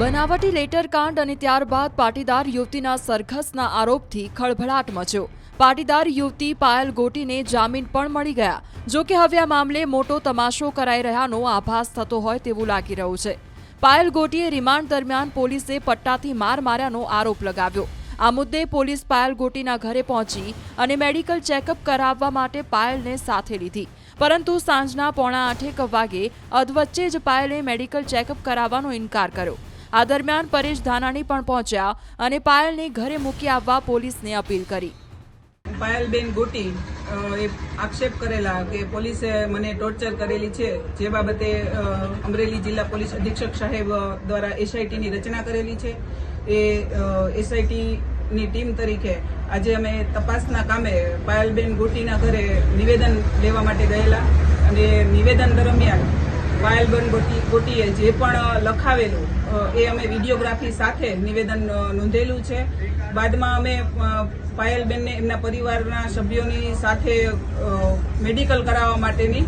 બનાવટી લેટર કાંડ અને ત્યારબાદ પાટીદાર યુવતીના સરઘસના આરોપથી ખળભળાટ મચ્યો. પાટીદાર યુવતી પાયલ ગોટીને જામીન પણ મળી ગયા. જોકે હવે આ મામલે મોટો તમાશો કરાઈ રહ્યાનો આભાસ થતો હોય તેવું લાગી રહ્યું છે. પાયલ ગોટીએ રિમાન્ડ દરમિયાન પોલીસે પટ્ટાથી માર માર્યાનો આરોપ લગાવ્યો. આ મુદ્દે પોલીસ પાયલ ગોટીના ઘરે પહોંચી અને મેડિકલ ચેકઅપ કરાવવા માટે પાયલને સાથે લીધી. પરંતુ સાંજના પોણા આઠેક વાગે અધવચ્ચે જ પાયલે મેડિકલ ચેકઅપ કરાવવાનો ઇનકાર કર્યો. આ દરમિયાન પરેશ ધાનાણી પણ પહોંચ્યા અને પાયલને ઘરે મૂકી આવવા પોલીસને અપીલ કરી. પાયલબેન ગોટી એ આક્ષેપ કરેલા કે પોલીસે મને ટોર્ચર કરેલી છે, જે બાબતે અમરેલી જિલ્લા પોલીસ અધિક્ષક સાહેબ દ્વારા એસઆઈટીની રચના કરેલી છે. એ એસઆઈટીની ટીમ તરીકે આજે અમે તપાસના કામે પાયલબેન ગોટીના ઘરે નિવેદન લેવા માટે ગયેલા અને નિવેદન દરમિયાન પાયલબેન ગોટી ગોટીએ જે પણ લખાવેલું એ અમે વિડીયોગ્રાફી સાથે નિવેદન નોંધેલું છે. બાદમાં અમે પાયલબેનને એમના પરિવારના સભ્યોની સાથે મેડિકલ કરાવવા માટેની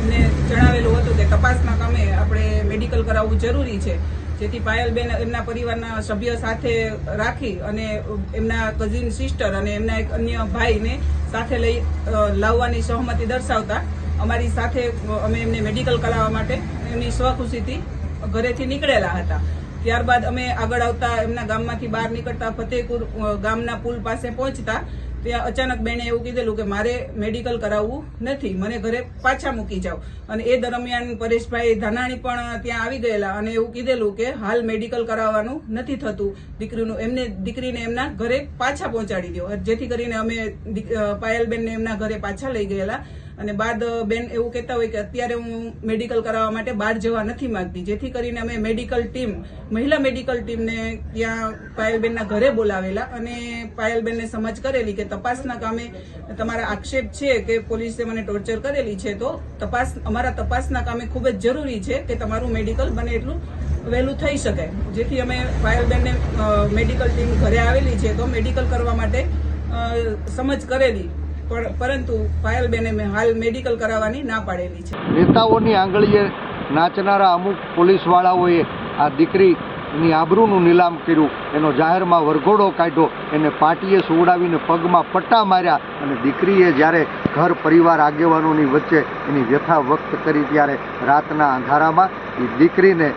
એમને જણાવેલું હતું કે તપાસના કામે આપણે મેડિકલ કરાવવું જરૂરી છે. જેથી પાયલબેન એમના પરિવારના સભ્ય સાથે રાખી અને એમના કઝિન સિસ્ટર અને એમના એક અન્ય ભાઈને સાથે લઈ લાવવાની સહમતિ દર્શાવતા અમારી સાથે, અમે એમને મેડિકલ કરાવવા માટે એમની સ્વખુશીથી ઘરેથી નીકળેલા હતા. ત્યારબાદ અમે આગળ આવતા એમના ગામમાંથી બહાર નીકળતા ફતેહપુર ગામના પુલ પાસે પહોંચતા, ત્યાં અચાનક બેને એવું કીધેલું કે મારે મેડિકલ કરાવવું નથી, મને ઘરે પાછા મૂકી જાઓ. અને એ દરમિયાન પરેશભાઈ ધાનાણી પણ ત્યાં આવી ગયેલા અને એવું કીધેલું કે હાલ મેડિકલ કરાવવાનું નથી થતું. દીકરીનું, એમને, દીકરીને એમના ઘરે પાછા પહોંચાડી દો. જેથી કરીને અમે પાયલબેનને એમના ઘરે પાછા લઈ ગયેલા. અને બાદ બેન એવું કહેતા હોય કે અત્યારે હું મેડિકલ કરાવવા માટે બહાર જવા નથી માંગતી. જેથી કરીને અમે મેડિકલ ટીમ, મહિલા મેડિકલ ટીમને ત્યાં પાયલબેનના ઘરે બોલાવેલા અને પાયલબેનને સમજ કરેલી કે તપાસના કામે તમારા આક્ષેપ છે કે પોલીસે મને ટોર્ચર કરેલી છે, તો તપાસ, અમારા તપાસના કામે ખૂબ જ જરૂરી છે કે તમારું મેડિકલ બને એટલું વહેલું થઈ શકે. જેથી અમે પાયલબેનને મેડિકલ ટીમ ઘરે આવેલી છે, તો મેડિકલ કરવા માટે સમજ કરેલી. પરંતુ પાયલબેને હાલ મેડિકલ કરાવવાની ના પાડેલી છે. નેતાઓની આંગળીએ નાચનારા અમુક પોલીસવાળાઓએ આ દીકરીની આબરૂનું નીલામ કર્યું. એનો જાહેરમાં વરઘોડો કાઢ્યો. એને પાટીએ સુવડાવીને પગમાં પટ્ટા માર્યા અને દીકરીએ જ્યારે ઘર પરિવાર આગેવાનોની વચ્ચે એની વ્યથા વ્યક્ત કરી ત્યારે રાતના અંધારામાં એ દીકરીને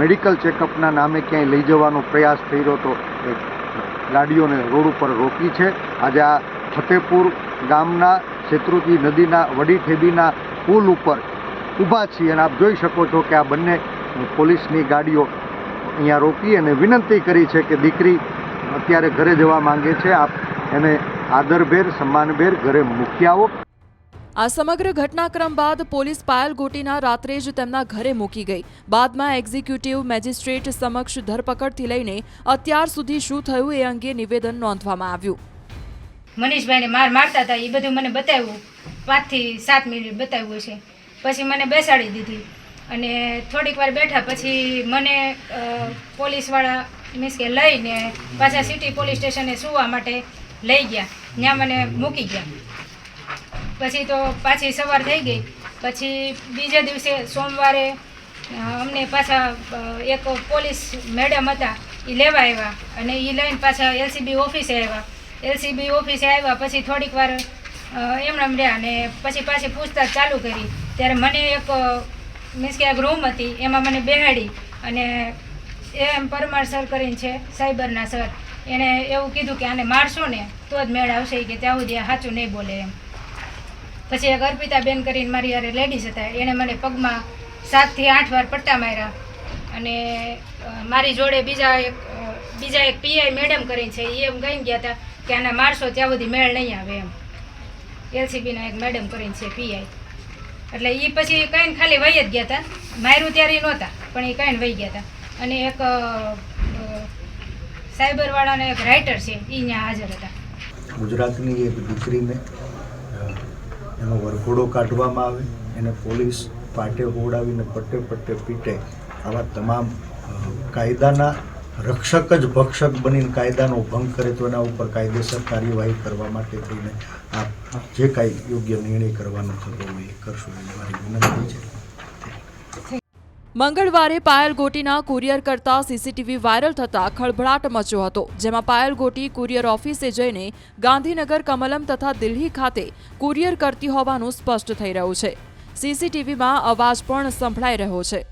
મેડિકલ ચેકઅપના નામે ક્યાંય લઈ જવાનો પ્રયાસ થઈ રહ્યો હતો ગાડીઓને રોડ ઉપર રોકી છે. આજે આ ફતેપુર ગામના શેત્રુજી નદીના વડી ઠેબીના પુલ ઉપર ઊભા છીએ અને આપ જોઈ શકો છો કે આ બંને પોલીસની ગાડીઓ અહીંયા રોકી અને વિનંતી કરી છે કે દીકરી અત્યારે ઘરે જવા માંગે છે. આપ એને આદરભેર, સન્માનભેર ઘરે મૂકી આવો. આ સમગ્ર ઘટનાક્રમ બાદ પોલીસ પાયલ ગોટીના રાત્રે જ તેમના ઘરે મૂકી ગઈ. બાદમાં એક્ઝિક્યુટિવ મેજિસ્ટ્રેટ સમક્ષ ધરપકડથી લઈને અત્યાર સુધી શું થયું એ અંગે નિવેદન નોંધવામાં આવ્યું. મનીષભાઈને માર મારતા હતા એ બધું મને બતાવ્યું. પાંચથી સાત મિનિટ બતાવ્યું છે પછી મને બેસાડી દીધી. અને થોડીક વાર બેઠા પછી મને પોલીસવાળા મીન્સ કે લઈને પાછા સિટી પોલીસ સ્ટેશને સુવા માટે લઈ ગયા. ત્યાં મને મૂકી ગયા. પછી તો પાછી સવાર થઈ ગઈ. પછી બીજા દિવસે સોમવારે અમને પાછા એક પોલીસ મેડમ હતા એ લેવા આવ્યા. અને એ લઈને પાછા એલસીબી ઓફિસે આવ્યા. એલસીબી ઓફિસે આવ્યા પછી થોડીક વાર એમણે રહ્યા અને પછી પાછી પૂછતાછ ચાલુ કરી. ત્યારે મને એક મીન્સ કે એક રૂમ હતી, એમાં મને બેહાડી અને એમ પરમાર સર કરીને છે, સાયબરના સર એણે એવું કીધું કે આને મારશો ને, તો જ મેળ આવશે કે ત્યાં સુધી સાચું નહીં બોલે એમ. પછી એક અર્પિતા બેન કરીને મારી યારે લેડીઝ હતા એણે મને પગમાં સાતથી આઠ વાર પટ્ટા માર્યા. અને મારી જોડે બીજા એક બીજા એક પીઆઈ મેડમ કરીને છે એ એમ ગઈ ગયા હતા કે આને મારશો ત્યાં સુધી મેળ નહીં આવે એમ. એલસીબીના એક મેડમ કરીને છે પીઆઈ એટલે એ પછી કંઈને ખાલી વહી જ ગયા હતા માર્યું ત્યારે નહોતા, પણ એ કંઈને વહી ગયા હતા અને એક સાયબરવાળાના એક રાઇટર છે એ ત્યાં હાજર હતા. ગુજરાતની એક દીકરીને એનો વરઘોડો કાઢવામાં આવે, એને પોલીસ પાટે હોડાવીને પટ્ટે પટ્ટે પીટે આવા તમામ કાયદાના રક્ષક જ ભક્ષક બનીને કાયદાનો ભંગ કરે તો એના ઉપર કાયદેસર કાર્યવાહી કરવા માટે થઈને આપ જે કાંઈ યોગ્ય નિર્ણય કરવાનો થતો હોય એ કરશો એ મારી વિનંતી છે. મંગળવારે પાયલ ગોટીના કુરિયર કરતા સીસીટીવી વાયરલ થતા ખળભળાટ મચ્યો હતો, જેમાં પાયલ ગોટી કુરિયર ઓફિસે જઈને ગાંધીનગર, કમલમ તથા દિલ્હી ખાતે કુરિયર કરતી હોવાનું સ્પષ્ટ થઈ રહ્યું છે. સીસીટીવીમાં અવાજ પણ સંભળાઈ રહ્યો છે.